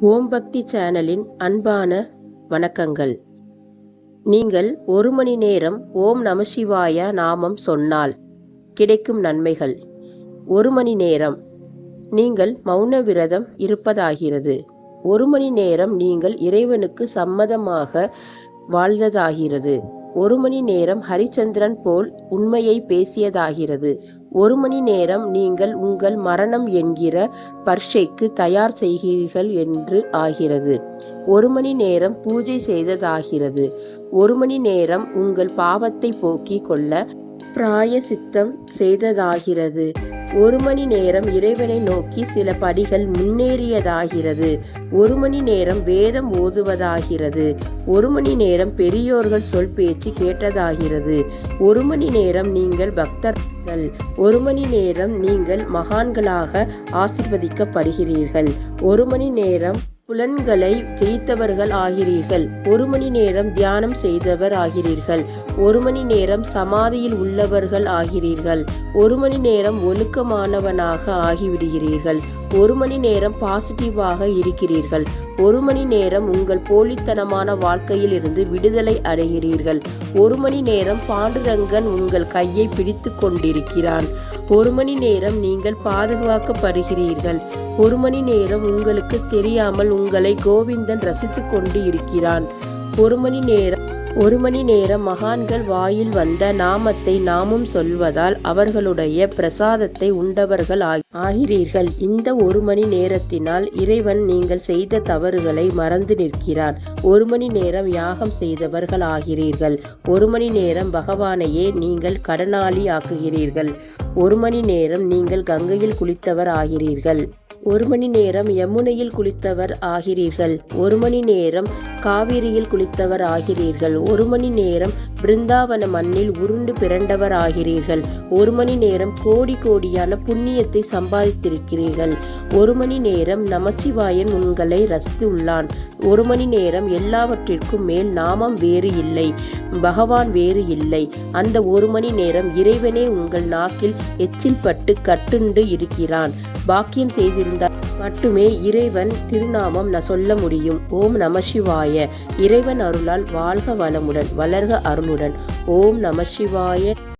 ஓம் பக்தி சேனலின் அன்பான வணக்கங்கள். நீங்கள் ஒரு மணி நேரம் ஓம் நமசிவாய நாமம் சொன்னால் கிடைக்கும் நன்மைகள். ஒரு மணி நேரம். நீங்கள் மௌன விரதம் இருப்பதாகிறது. ஒரு மணி நேரம் நீங்கள் இறைவனுக்கு சம்மதமாக வாழ்ந்ததாகிறது. ஒரு மணி நேரம் ஹரிச்சந்திரன் போல் உண்மையை பேசியதாகிறது. ஒரு மணி நேரம் நீங்கள் உங்கள் மரணம் என்கிற பர்ஷைக்கு தயார் செய்கிறீர்கள் என்று ஆகிறது. ஒரு மணி நேரம் பூஜை செய்ததாகிறது. ஒரு மணி நேரம் உங்கள் பாவத்தை போக்கிக் கொள்ள பிராய சித்தம் செய்ததாகிறது. ஒரு மணி நேரம் இறைவனை நோக்கி சில படிகள் முன்னேறியதாகிறது. ஒரு மணி நேரம் வேதம் ஓதுவதாகிறது. ஒரு மணி நேரம் பெரியோர்கள் சொல் பேச்சு கேட்டதாகிறது. ஒரு மணி நேரம் நீங்கள் பக்தர்கள். ஒரு மணி நேரம் நீங்கள் மகான்களாக ஆசிர்வதிக்கப்படுகிறீர்கள். ஒரு மணி நேரம் புலன்களை ஜெயித்தவர்கள் ஆகிறீர்கள். ஒரு மணி நேரம் தியானம் செய்தவர் ஆகிறீர்கள். ஒரு மணி நேரம் சமாதியில் உள்ளவர்கள் ஆகிறீர்கள். ஒரு மணி நேரம் ஒழுக்கமானவனாக ஆகிவிடுகிறீர்கள். ஒரு மணி நேரம் பாசிட்டிவாக இருக்கிறீர்கள். ஒரு மணி நேரம் உங்கள் போலித்தனமான வாழ்க்கையில் இருந்து விடுதலை அடைகிறீர்கள். ஒரு மணி நேரம் பாண்டுரங்கன் உங்கள் கையை பிடித்து கொண்டிருக்கிறான். ஒரு மணி நேரம் நீங்கள் பாதுகாக்கப்படுகிறீர்கள். ஒரு மணி நேரம் உங்களுக்கு தெரியாமல் உங்களை கோவிந்தன் ரசித்து கொண்டு இருக்கிறான் ஒரு மணி நேரம் ஒரு மணி நேரம் மகான்கள் வாயில் வந்த நாமத்தை நாமும் சொல்வதால் அவர்களுடைய பிரசாதத்தை உண்டவர்கள் ஆகிறீர்கள். இந்த ஒரு மணி நேரத்தினால் இறைவன் நீங்கள் செய்த தவறுகளை மறந்து நிற்கிறான் ஒரு மணி நேரம் யாகம் செய்தவர்கள் ஆகிறீர்கள் ஒரு மணி நேரம் பகவானையே நீங்கள் கடனாளி ஆக்குகிறீர்கள் ஒரு மணி நேரம் நீங்கள் கங்கையில் குளித்தவர் ஆகிறீர்கள். ஒரு மணி நேரம் யமுனையில் குளித்தவர் ஆகிறீர்கள். ஒரு மணி நேரம் காவிரியில் குளித்தவர் ஆகிறீர்கள். ஒரு மணி நேரம் பிருந்தாவன மண்ணில் உருண்டு பிறண்டவர் ஆகிறீர்கள். ஒரு மணி நேரம் கோடி கோடியான புண்ணியத்தை சம்பாதித்திருக்கிறீர்கள். ஒரு மணி நேரம் நமச்சிவாயன் உங்களை ரசித்துள்ளான். ஒரு மணி நேரம் எல்லாவற்றிற்கும் மேல் நாமம் வேறு இல்லை. பகவான் வேறு இல்லை. அந்த ஒரு மணி நேரம் இறைவனே உங்கள் நாக்கில் எச்சில் பட்டு கட்டுண்டு இருக்கிறான். பாக்கியம் செய்திருந்தால் மட்டுமே இறைவன் திருநாமம் நான் சொல்ல முடியும். ஓம் நம சிவாய. இறைவன் அருளால் வாழ்க வளமுடன் வளர்க அருளுடன். ஓம் நம சிவாய.